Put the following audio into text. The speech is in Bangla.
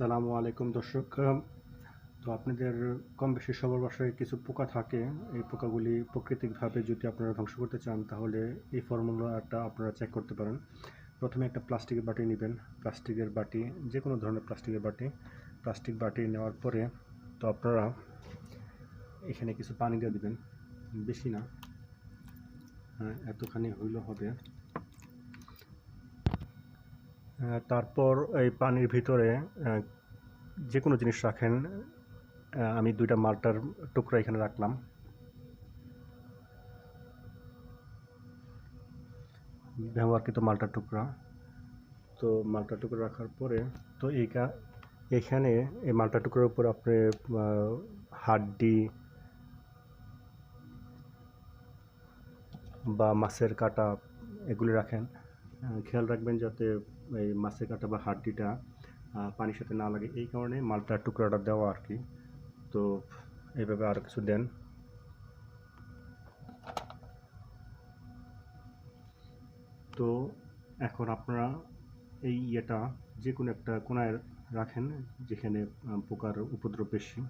আসসালামু আলাইকুম দর্শক। তো আপনাদের কম বেশি সবার বাসায় কিছু পোকা থাকে। এই পোকাগুলি প্রাকৃতিকভাবে যদি আপনারা ধ্বংস করতে চান, তাহলে এই ফর্মুলাটা আপনারা চেক করতে পারেন। প্রথমে একটা প্লাস্টিকের বাটি নেবেন। প্লাস্টিকের বাটি যে কোনো ধরনের প্লাস্টিকের বাটি। প্লাস্টিক বাটি নেওয়ার পরে তো আপনারা এখানে কিছু পানি দিয়ে দেবেন। বেশি না। হ্যাঁ এতখানি হইলে হবে। তারপর এই পানির ভিতরে যে কোনো জিনিস রাখেন আমি দুইটা মালটার টুকরা এখানে রাখলাম। ব্যবহারকৃত মালটার টুকরা। তো মালটার টুকরা রাখার পরে, তো এই এখানে এই মালটার টুকরার উপর আপনি হাড্ডি বা মাছের কাটা এগুলি রাখেন। খেয়াল রাখবেন যাতে এই মাছের কাটা বা হাড্ডিটা পানির সাথে না লাগে। এই কারণে মালটার টুকরাটা দেওয়া আর কি। তো এইভাবে আরও কিছু দেন। তো এখন আপনারা এই ইয়েটা, যে কোনো একটা কোনায় রাখেন, যেখানে পোকার উপদ্রব বেশি।